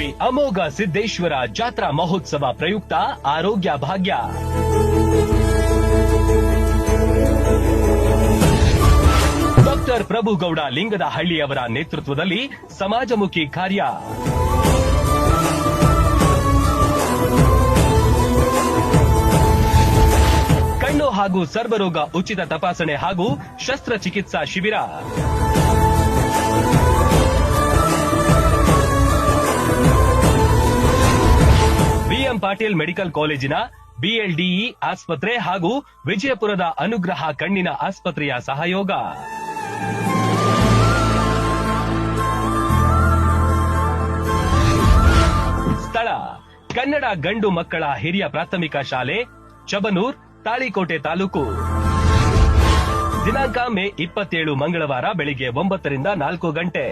ಶ್ರೀ ಅಮೋಘ ಸಿದ್ದೇಶ್ವರ ಜಾತ್ರಾ ಮಹೋತ್ಸವ ಪ್ರಯುಕ್ತ ಆರೋಗ್ಯ ಭಾಗ್ಯ. ಡಾಕ್ಟರ್ ಪ್ರಭುಗೌಡ ಲಿಂಗದ ಹಳ್ಳಿಯವರ ನೇತೃತ್ವದಲ್ಲಿ ಸಮಾಜಮುಖಿ ಕಾರ್ಯ. ಕಣ್ಣು ಹಾಗೂ ಸರ್ವರೋಗ ಉಚಿತ ತಪಾಸಣೆ ಹಾಗೂ ಶಸ್ತ್ರಚಿಕಿತ್ಸಾ ಶಿಬಿರ. ಬಿಎಂ ಪಾಟೀಲ್ ಮೆಡಿಕಲ್ ಕಾಲೇಜಿನ ಬಿಎಲ್ಡಿಇ ಆಸ್ಪತ್ರೆ ಹಾಗೂ ವಿಜಯಪುರದ ಅನುಗ್ರಹ ಕಣ್ಣಿನ ಆಸ್ಪತ್ರೆಯ ಸಹಯೋಗ. ಸ್ಥಳ, ಕನ್ನಡ ಗಂಡು ಮಕ್ಕಳ ಹಿರಿಯ ಪ್ರಾಥಮಿಕ ಶಾಲೆ, ಚಬನೂರ್, ತಾಳಿಕೋಟೆ ತಾಲೂಕು. ದಿನಾಂಕ ಮೇ ಇಪ್ಪತ್ತೇಳು ಮಂಗಳವಾರ ಬೆಳಿಗ್ಗೆ ಒಂಬತ್ತರಿಂದ ನಾಲ್ಕು ಗಂಟೆ.